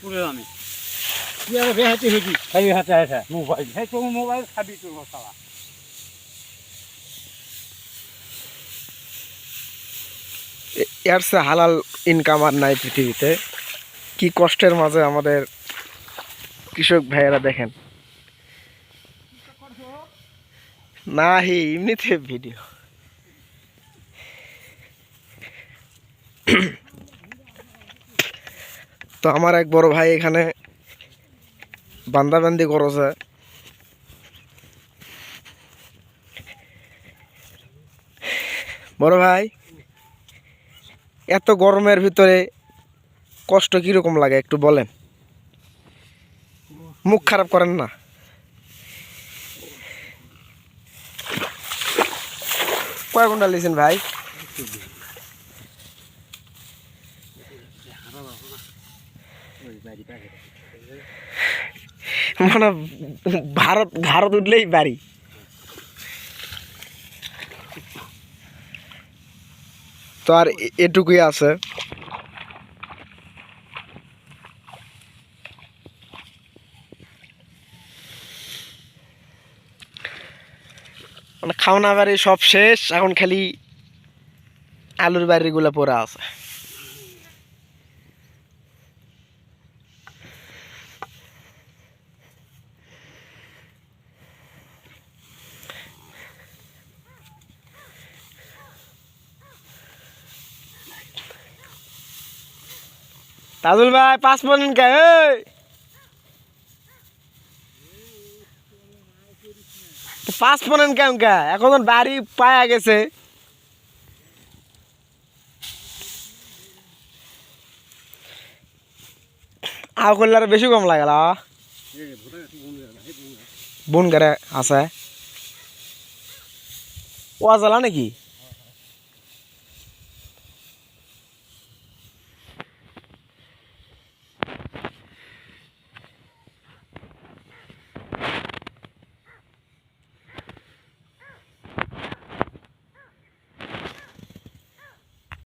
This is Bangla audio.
পুরো দামে তুই আবার বেহাতে হবি? খাই হাতে হাতে মোবাইল। হ্যাঁ তোর মোবাইল খাবি তোর মশলা এর সে হালাল ইনকাম আর নাই পৃথিবীতে। কি কষ্টের মাঝে আমাদের কৃষক ভাইয়েরা দেখেন। না হি এমনিতে ভিডিও তো আমার এক বড় ভাই এখানে বান্দাবান্দি করছে। বড় ভাই, এত গরমের ভিতরে কষ্ট কীরকম লাগে একটু বলেন? মুখ খারাপ করেন না? কয় ঘণ্টা লিছেন ভাই? মানে ভারত ভারত উঠলেই বাড়ি। তো আর এটুকুই আছে। মানে খাওনা বাড়ি সব শেষ, এখন খালি আলুর বাড়িগুলো পড়ে আছে। তাজুল ভাই, পাঁচ পনেন কে পাঁচ পনেন কেন কে? এখন বাড়ি পায়া গেছে। আও করলে আরও বেশি কম লাগে বোন গারে আছে। ও জ্বালা নাকি?